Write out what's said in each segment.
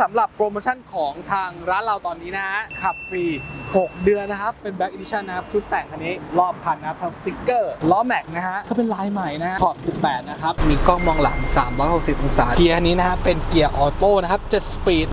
สำหรับโปรโมชั่นของทางร้านเราตอนนี้นะฮะขับฟรี 6 เดือนนะครับ เป็น Black Edition นะครับ ชุดแต่งคันนี้รอบคันนะครับทำสติ๊กเกอร์ล้อแม็กนะฮะก็เป็นลายใหม่นะฮะขอบ 18 นะครับ มีกล้องมองหลัง 360 องศา เกียร์นี้นะฮะเป็นเกียร์ออโต้นะครับ7สปีด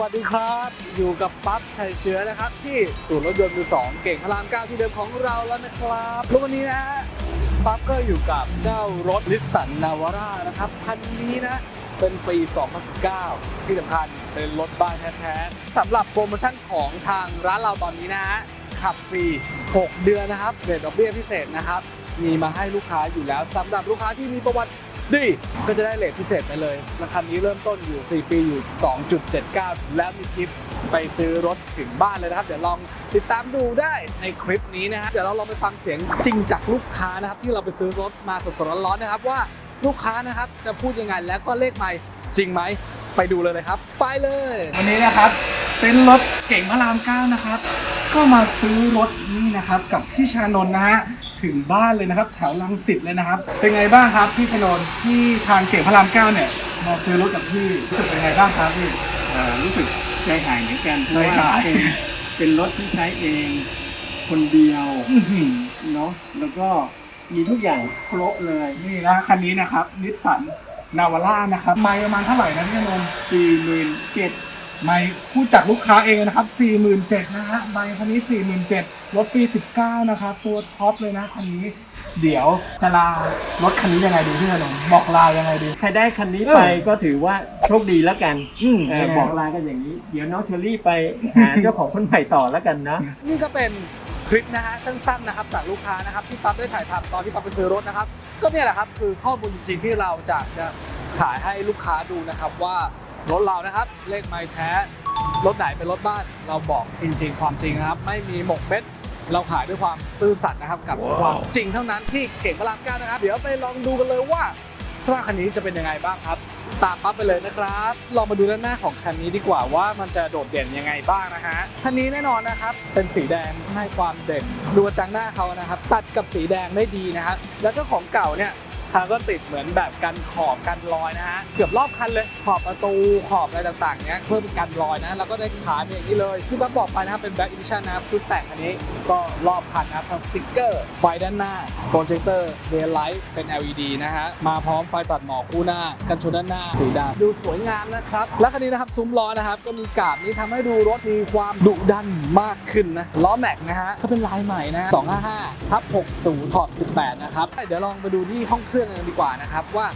วัสดีครับอยู่กับปั๊บชัยเชื้อนะครับ ที่ศูนย์รถยนต์มือสองเก่งพระรามเก้าที่เดิมของเราแล้วนะครับแล้ววันนี้นะฮะปั๊บก็อยู่กับเจ้ารถนิสสันนาวาร่านะครับคันนี้นะเป็นปี 2019 ที่สำคัญเป็นรถบ้านแท้ๆสำหรับโปรโมชั่นของทางร้านเราตอนนี้นะฮะขับฟรี 6 เดือนนะครับเรทดอกเบี้ยพิเศษนะครับ มีมาให้ลูกค้าอยู่แล้วสำหรับลูกค้าที่มีประวัติ ดีก็จะได้เลทพิเศษไปเลย ราคานี้เริ่มต้นอยู่ 4 ปีอยู่ 2.79 แล้วมีคลิปไปซื้อรถถึงบ้านเลยนะครับ เดี๋ยวลองติดตามดูได้ในคลิปนี้นะฮะ เดี๋ยวเราลองไปฟังเสียงจริงจากลูกค้านะครับ ที่เราไปซื้อรถมาสดๆร้อนๆนะครับ ว่าลูกค้านะครับจะพูดยังไงแล้วก็เลขไม่จริงไหมไปดูเลยเลยครับ ไปเลย วันนี้นะครับเป็นรถเก่งพระรามเก้านะครับ ก็มาซื้อรถนี่นะครับ กับพี่ชานนท์นะฮะถึงบ้านเลยนะครับ แถวลังสิตเลยนะครับ เป็นไงบ้างครับพี่ชานนท์ที่ทางเก่งพระรามเก้าเนี่ยมาซื้อรถกับพี่รู้สึกเป็นไงบ้างครับพี่เอ่อรู้สึกใจหายเหมือนกันเพราะใจว่าหายเป็นเป็นรถที่ใช้เองคนเดียวอื้อหือเนาะแล้วก็มีทุกอย่างครบเลยนี่นะคันนี้นะครับนิสสันนาวาร่านะครับไม่ประมาณเท่าไหร่นะพี่ชานนท์สี่หมื่นเจ็ด ไม่พูดจากลูกค้าเองนะครับ47,000นะฮะไม่คันนี้ 47,000รถปี 19 นะครับ ตัวท็อปเลยนะคันนี้ เดี๋ยวจะลารถคันนี้ยังไงดีพี่ชานนท์บอกลายังไงดี ใครได้คันนี้เออไปก็ถือว่าโชคดีแล้วกันอืมเออยังไงบอกลากันอย่างนี้ เดี๋ยวน้องเชอรี่ไปหาเจ้าของคนใหม่ต่อแล้วกันนะ นี่ก็เป็นคลิปนะฮะสั้นๆนะครับจากลูกค้านะครับที่ปั๊บได้ถ่ายทำตอนที่ปั๊บไปซื้อรถนะครับ ก็เนี่ยแหละครับคือข้อมูลจริงๆที่เราจะจะขายให้ลูกค้าดูนะครับว่า รถเรานะครับ เลขไม้แท้ รถไหนเป็นรถบ้าน เราบอกจริง ๆ ความจริงนะครับ ไม่มีหมกเม็ดเราขายด้วยความซื่อสัตย์นะครับ กับความจริงเท่านั้นที่เก่งพระรามเก้านะครับ เดี๋ยวไปลองดูกันเลยว่าสภาพคันนี้จะเป็นยังไงบ้างครับ ตามปั๊บไปเลยนะครับ ลองมาดูด้านหน้าของคันนี้ดีกว่าว่ามันจะโดดเด่นยังไงบ้างนะฮะ คันนี้แน่นอนนะครับ เป็นสีแดงให้ความเด่น ดูกระจังหน้าเขานะครับ ตัดกับสีแดงได้ดีนะครับ แล้วเจ้าของเก่าเนี่ย เขาก็ติดเหมือนแบบกันขอบกันรอยนะฮะเกือบรอบคันเลยขอบประตูขอบอะไรต่างๆเนี้ยเพื่อเป็นกันรอยนะ แล้วก็ได้ขายมาอย่างนี้เลยที่ปั๊บบอกไปนะครับเป็น Black Edition นะครับชุดแต่งอันนี้ก็รอบคันนะครับทั้งสติ๊กเกอร์ไฟด้านหน้าโปรเจคเตอร์เดย์ไลท์เป็น LED นะฮะมาพร้อมไฟตัดหมอกคู่หน้า กันชนด้านหน้าสีดำดูสวยงามนะครับและคันนี้นะครับซุ้มล้อนะครับก็มีกาบนี้ทำให้ดูรถมีความดุดันมากขึ้นนะล้อแม็กนะฮะก็เป็นลายใหม่นะฮะ255ทับ60ขอบ18นะครับเดี๋ยวลองไปดูที่ห้องเครื่องกันดีกว่านะครับว่า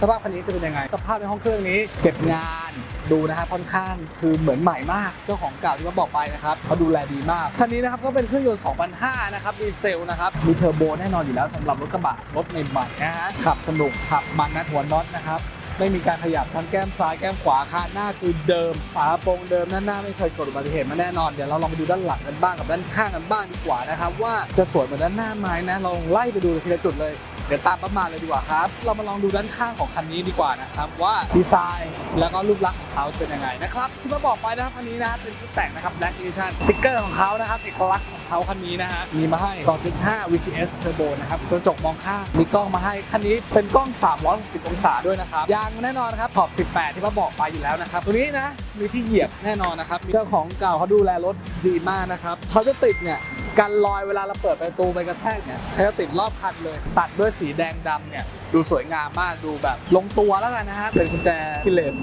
สภาพคันนี้จะเป็นยังไง สภาพในห้องเครื่องนี้เก็บงานดูนะฮะค่อนข้างคือเหมือนใหม่มากเจ้าของเก่าที่เขาบอกไปนะครับเขาดูแลดีมากคันนี้นะครับก็เป็นเครื่องยนต์ 2005 นะครับดีเซลนะครับมีเทอร์โบแน่นอนอยู่แล้วสำหรับรถกระบะรถใหม่ๆนะฮะขับสนุกขับมันนะหัวน็อตนะครับไม่มีการขยับทั้งแก้มซ้ายแก้มขวาคานหน้าคือเดิมฝาโปรงเดิมด้านหน้าไม่เคยเกิดอุบัติเหตุมาแน่นอนเดี๋ยวเราลองไปดูด้านหลังกันบ้างกับด้านข้างกันบ้างดีกว่านะครับว่าจะสวยเหมือนด้านหน้าไหมนะลองไล่ไปดูทีละจุดเลย เดี๋ยวตามประมาณเลยดีกว่าครับ เรามาลองดูด้านข้างของคันนี้ดีกว่านะครับว่าดีไซน์แล้วก็รูปลักษณ์ของเขาเป็นยังไงนะครับที่มาบอกไปนะครับคันนี้นะเป็นชุดแต่งนะครับ Black Edition สติ๊กเกอร์ของเขานะครับเอกลักษณ์ของเขาคันนี้นะฮะมีมาให้ 2.5 VGS Turbo นะครับกระจกมองข้างมีกล้องมาให้คันนี้เป็นกล้อง 360 องศาด้วยนะครับยางแน่นอนนะครับขอบ 18 ที่มาบอกไปอยู่แล้วนะครับตัวนี้นะมีที่เหยียบแน่นอนนะครับเจ้าของเก่าเขาดูแลรถดีมากนะครับเขาจะติดเนี่ย กันรอยเวลาเราเปิดประตูไปกระแทกเนี่ยเขาจะติดรอบคันเลย ตัดด้วยสีแดงดำเนี่ยดูสวยงามมากดูแบบลงตัวแล้วกันนะฮะเป็นกุญแจคิเลส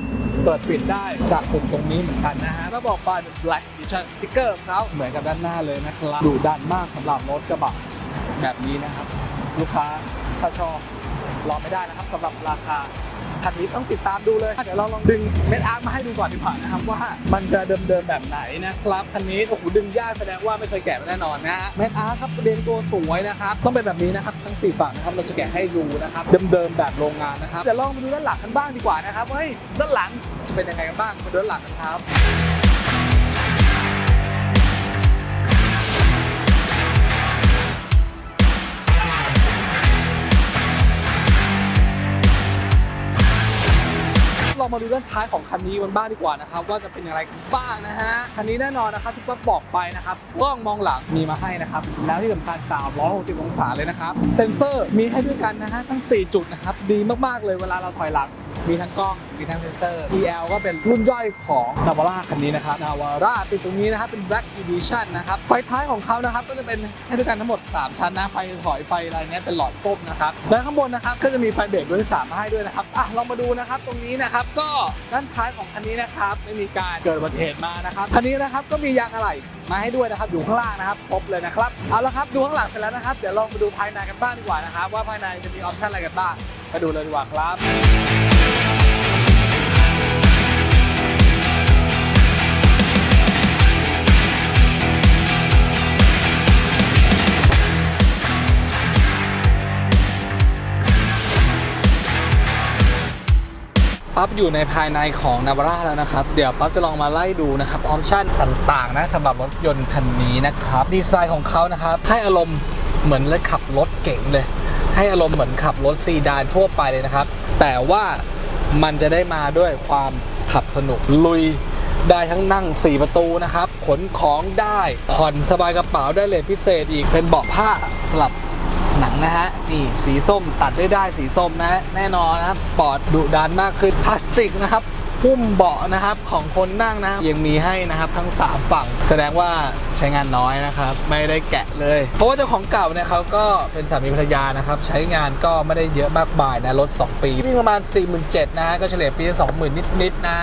เปิดปิดได้จากปุ่มตรงนี้เหมือนกันนะฮะแล้วบอกไปเป็น Black Edition สติ๊กเกอร์ของเขาเหมือนกับด้านหน้าเลยนะครับดูดันมากสำหรับรถกระบะแบบนี้นะครับ ลูกค้าถ้าชอบรอไม่ได้นะครับสำหรับราคา คันนี้ต้องติดตามดูเลย เดี๋ยวเราลองดึงเม็ดอาร์มาให้ดูก่อนดีกว่านะครับว่ามันจะเดิมๆแบบไหนนะครับคันนี้โอ้โหดึงยากแสดงว่าไม่เคยแกะมาแน่นอนนะฮะเม็ดอาร์ครับเรียงตัวสวยนะครับต้องเป็นแบบนี้นะครับทั้งสี่ฝั่งนะครับเราจะแกะให้ดูนะครับเดิมๆแบบโรงงานนะครับเดี๋ยวลองมาดูด้านหลังกันบ้างดีกว่านะครับว่าเฮ้ยด้านหลังจะเป็นยังไงกันบ้างมาดูด้านหลังกันครับ องมาดูด้านท้ายของคันนี้กันบ้างดีกว่านะครับว่าจะเป็นอย่างไรกันบ้างนะฮะคันนี้แน่นอนนะครับที่ป๊บบอกไปนะครับกล้องมองหลังมีมาให้นะครับแล้วที่สำคัญ 360 องศาเลยนะครับเซ็นเซอร์มีให้ด้วยกันนะฮะทั้ง 4 จุดนะครับดีมากๆเลยเวลาเราถอยหลัง มีทั้งกล้อง มีทั้งเซ็นเซอร์ EL ก็เป็นรุ่นย่อยของนาวาร่าคันนี้นะครับนาวาร่าติดตรงนี้นะครับเป็น Black Edition นะครับ ไฟท้ายของเขานะครับก็จะเป็นให้ด้วยกันทั้งหมด 3 ชั้นนะ ไฟถอยไฟอะไรเนี้ยเป็นหลอดส้มนะครับ และข้างบนนะครับก็จะมีไฟเบรกด้วยสามให้ด้วยนะครับอะเรามาดูนะครับตรงนี้นะครับก็ด้านท้ายของคันนี้นะครับไม่มีการเกิดอุบัติเหตุมานะครับคันนี้นะครับก็มียางอะไหล่มาให้ด้วยนะครับอยู่ข้างล่างนะครับครบเลยนะครับเอาละครับดูข้างหลังเสร็จแล้วนะครับเดี๋ยวลองมาดูภายในกันบ้างดีกว่านะครับว่าภายในจะมีออปชั่นอะไรกันบ้าง ไปดูเลยดีกว่าครับ ปั๊บอยู่ในภายในของนาวาร่าแล้วนะครับ เดี๋ยวปั๊บจะลองมาไล่ดูนะครับ ออปชั่นต่างๆนะสำหรับรถยนต์คันนี้นะครับ ดีไซน์ของเขานะครับ ให้อารมณ์เหมือนเลยขับรถเก๋งเลย ให้อารมณ์เหมือนขับรถซีดานทั่วไปเลยนะครับ แต่ว่ามันจะได้มาด้วยความขับสนุกลุยได้ทั้งนั่ง 4 ประตูนะครับ ขนของได้ผ่อนสบายกระเป๋าได้เลยพิเศษอีกเป็นเบาะผ้าสลับหนังนะฮะ นี่สีส้มตัดได้ได้สีส้มนะฮะแน่นอนนะครับ สปอร์ตดุดันมากขึ้นพลาสติกนะครับ หุ้มเบาะนะครับของคนนั่งนะยังมีให้นะครับทั้ง 3 ฝั่ง แสดงว่าใช้งานน้อยนะครับ ไม่ได้แกะเลย เพราะว่าเจ้าของเก่าเนี่ยเขาก็เป็นสามีภรรยานะครับ ใช้งานก็ไม่ได้เยอะมากมายนะรถ2 ปีวิ่งประมาณ 47,000นะฮะก็เฉลี่ยปีละ20,000 นิดๆนะ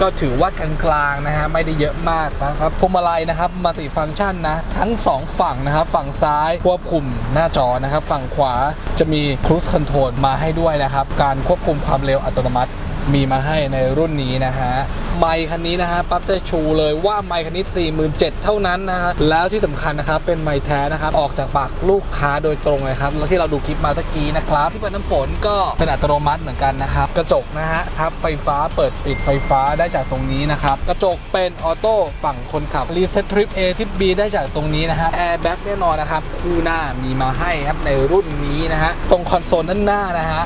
ก็ถือว่ากลางๆนะฮะไม่ได้เยอะมากนะครับพวงมาลัยนะครับมัลติฟังก์ชันนะทั้ง 2 ฝั่งนะครับฝั่งซ้ายควบคุมหน้าจอนะครับ ฝั่งขวาจะมี Cruise Control มาให้ด้วยนะครับ การควบคุมความเร็วอัตโนมัติ มีมาให้ในรุ่นนี้นะฮะไมค์คันนี้นะฮะปั๊บจะชูเลยว่าไมค์คันนี้ 47,000 เท่านั้นนะฮะแล้วที่สำคัญนะครับเป็นไมค์แท้นะครับออกจากปากลูกค้าโดยตรงเลยครับแล้วที่เราดูคลิปมาตะกี้นะครับที่เปิดน้ำฝนก็เป็นอัตโนมัติเหมือนกันนะครับกระจกนะฮะพับไฟฟ้าเปิดปิดไฟฟ้าได้จากตรงนี้นะครับกระจกเป็นออโต้ฝั่งคนขับรีเซ็ตทริป A ทริป B ได้จากตรงนี้นะฮะแอร์แบ็กแน่นอนนะครับคู่หน้ามีมาให้ครับในรุ่นนี้นะฮะตรงคอนโซลด้านหน้านะฮะ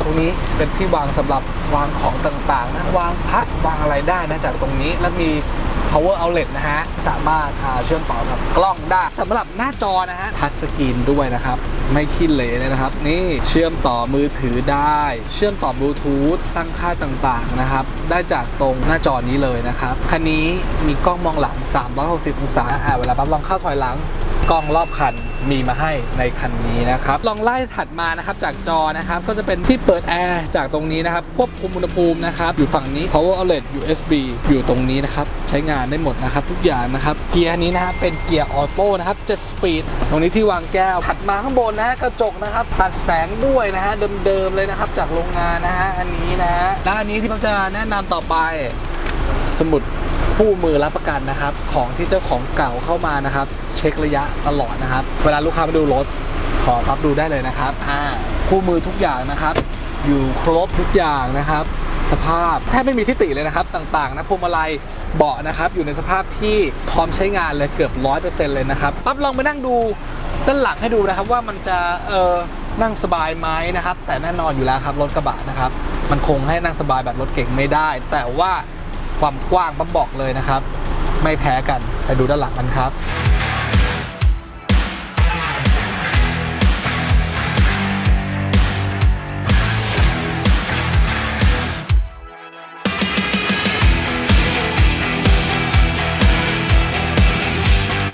ตรงนี้เป็นที่วางสำหรับวางของต่างๆนะวางพระวางอะไรได้นะจากตรงนี้แล้วมี power outlet นะฮะ สามารถเชื่อมต่อกับกล้องได้สำหรับหน้าจอนะฮะทัชสกรีนด้วยนะครับ ไม่ขี้เหร่เลยนะครับ นี่เชื่อมต่อมือถือได้ เชื่อมต่อบลูทูธตั้งค่าต่างๆนะครับ ได้จากตรงหน้าจอนี้เลยนะครับ คันนี้มีกล้องมองหลัง 360 องศาอ่าเวลาปั๊บลองเข้าถอยหลังกล้องรอบคันมีมาให้ในคันนี้นะครับ ลองไล่ถัดมานะครับจากจอนะครับ ก็จะเป็นที่เปิดแอร์จากตรงนี้นะครับ ควบคุมอุณหภูมินะครับ อยู่ฝั่งนี้ power outlet USB อยู่ตรงนี้นะครับ ใช้งานได้หมดนะครับทุกอย่างนะครับ เกียร์นี้นะครับเป็นเกียร์ออโต้นะครับ7สปีดตรงนี้ที่วางแก้วถัดมาข้างบนนะฮะกระจกนะครับตัดแสงด้วยนะฮะเดิมๆเลยนะครับจากโรงงานนะฮะอันนี้นะฮะและอันนี้ที่ผมจะแนะนำต่อไปสมุดคู่มือรับประกันนะครับ ของที่เจ้าของเก่าเข้ามานะครับ เช็คระยะตลอดนะครับ เวลาลูกค้ามาดูรถขอรับดูได้เลยนะครับอ่าคู่มือทุกอย่างนะครับ อยู่ครบทุกอย่างนะครับ สภาพแทบไม่มีที่ติเลยนะครับ ต่างๆนะพวงมาลัยเบาะนะครับ อยู่ในสภาพที่พร้อมใช้งานเลยเกือบร้อยเปอร์เซ็นต์เลยนะครับปั๊บลองไปนั่งดูด้านหลังให้ดูนะครับว่ามันจะเออนั่งสบายไหมนะครับ แต่แน่นอนอยู่แล้วครับรถกระบะนะครับ มันคงให้นั่งสบายแบบรถเก่งไม่ได้ แต่ว่าความกว้างปั๊บบอกเลยนะครับ ไม่แพ้กันไปดูด้านหลังกันครับ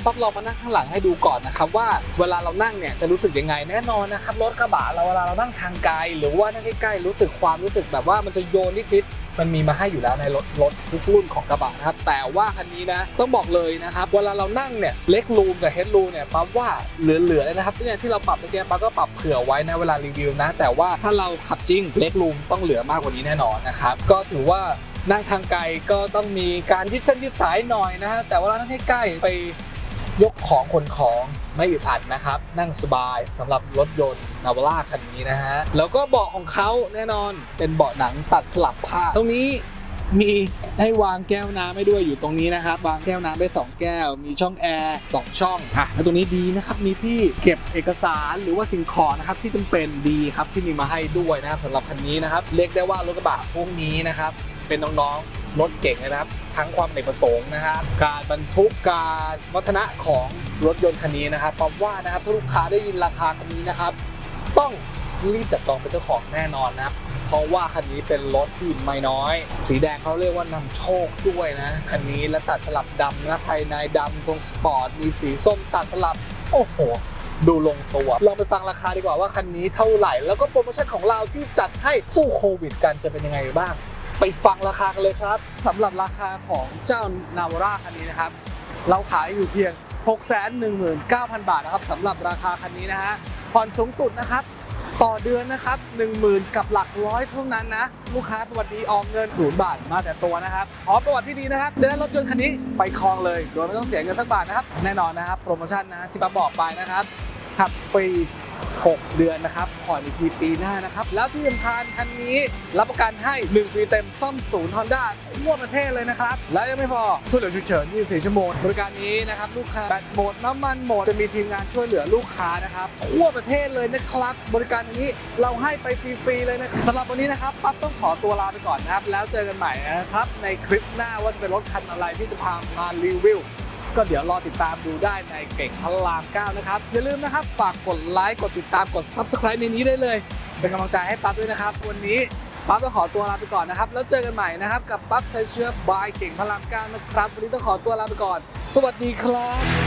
ต้องลองมานั่งข้างหลังให้ดูก่อนนะครับว่าเวลาเรานั่งเนี่ยจะรู้สึกยังไงแน่นอนนะครับรถกระบะเราเวลาเรานั่งทางไกลหรือว่านั่งใกล้ๆรู้สึกความรู้สึกแบบว่ามันจะโยนนิดๆมันมีมาให้อยู่แล้วในรถรถทุกรุ่นของกระบะนะครับ แต่ว่าคันนี้นะต้องบอกเลยนะครับเวลาเรานั่งเนี่ยเล็กรูมกับเฮดรูมเนี่ยปั๊บว่าเหลือๆเลยนะครับเนี่ยที่เราปรับตะเกียบปั๊บก็ปรับเผื่อไว้นะเวลารีวิวนะ แต่ว่าถ้าเราขับจริงเล็กรูมต้องเหลือมากกว่านี้แน่นอนนะครับก็ถือว่านั่งทางไกลก็ต้องมีการยืดเส้นยืดสายหน่อยนะฮะแต่ว่าเรานั่งใกล้ๆไป ยกของขนของไม่อึดอัดนะครับ นั่งสบายสำหรับรถยนต์นาวาร่าคันนี้นะฮะ แล้วก็เบาะของเขาแน่นอนเป็นเบาะหนังตัดสลับผ้า ตรงนี้มีให้วางแก้วน้ำให้ด้วยอยู่ตรงนี้นะครับ วางแก้วน้ำได้สองแก้ว มีช่องแอร์สองช่องอะแล้วตรงนี้ดีนะครับมีที่เก็บเอกสารหรือว่าสิ่งของนะครับที่จำเป็นดีครับที่มีมาให้ด้วยนะครับสำหรับคันนี้นะครับเรียกได้ว่ารถกระบะพวกนี้นะครับเป็นน้องๆรถเก่งเลยนะครับ ทั้งความเอกประสงค์นะครับการบรรทุกการสมรรถนะของรถยนต์คันนี้นะครับเพราะว่านะครับถ้าลูกค้าได้ยินราคาคันนี้นะครับ ต้องรีบจับจองเป็นเจ้าของแน่นอนนะครับเพราะว่าคันนี้เป็นรถที่ไม่น้อย สีแดงเขาเรียกว่านำโชคด้วยนะคันนี้และตัดสลับดำนะภายในดำทรงสปอร์ตมีสีส้มตัดสลับโอ้โหดูลงตัว ลองไปฟังราคาดีกว่าว่าคันนี้เท่าไหร่ แล้วก็โปรโมชั่นของเราที่จัดให้สู้โควิดกันจะเป็นยังไงบ้าง ไปฟังราคากันเลยครับสำหรับราคาของเจ้านาวาร่าคันนี้นะครับ เราขายอยู่เพียง 619,000 บาทนะครับสำหรับราคาคันนี้นะฮะผ่อนสูงสุดนะครับ ต่อเดือนนะครับ 10,000 กับหลักร้อยเท่านั้นนะ ลูกค้าประวัติดีออมเงิน 0 บาทมาแต่ตัวนะครับพร้อประวัติที่ดีนะครับ จะได้รถยนต์คันนี้ไปครองเลย โดยไม่ต้องเสียเงินสักบาทนะครับ แน่นอนนะครับโปรโมชั่นนะที่ป๊าบอกไปนะครับขับฟรี 6 เดือนนะครับผ่อนอีกทีปีหน้านะครับ แล้วที่สำคัญคันนี้รับประกันให้ 1 ปีเต็มซ่อมศูนย์ฮอนด้าทั่วประเทศเลยนะครับ แล้วยังไม่พอช่วยเหลือฉุกเฉิน24ชั่วโมงบริการนี้นะครับลูกค้าแบตหมดน้ำมันหมดจะมีทีมงานช่วยเหลือลูกค้านะครับทั่วประเทศเลยนะครับ บริการนี้เราให้ไปฟรีๆเลยนะครับสำหรับวันนี้นะครับปั๊บต้องขอตัวลาไปก่อนนะครับ แล้วเจอกันใหม่นะครับในคลิปหน้าว่าจะเป็นรถคันอะไรที่จะพามารีวิว ก็เดี๋ยวรอติดตามดูได้ในเก่งพระราม9นะครับ อย่าลืมนะครับ ฝากกดไลค์ กดติดตาม กด Subscribe ในนี้ได้เลย เป็นกำลังใจให้ปั๊บด้วยนะครับ วันนี้ปั๊บต้องขอตัวลาไปก่อนนะครับ แล้วเจอกันใหม่นะครับ กับปั๊บชัยเชื้อบายเก่งพระราม9นะครับ วันนี้ต้องขอตัวลาไปก่อน สวัสดีครับ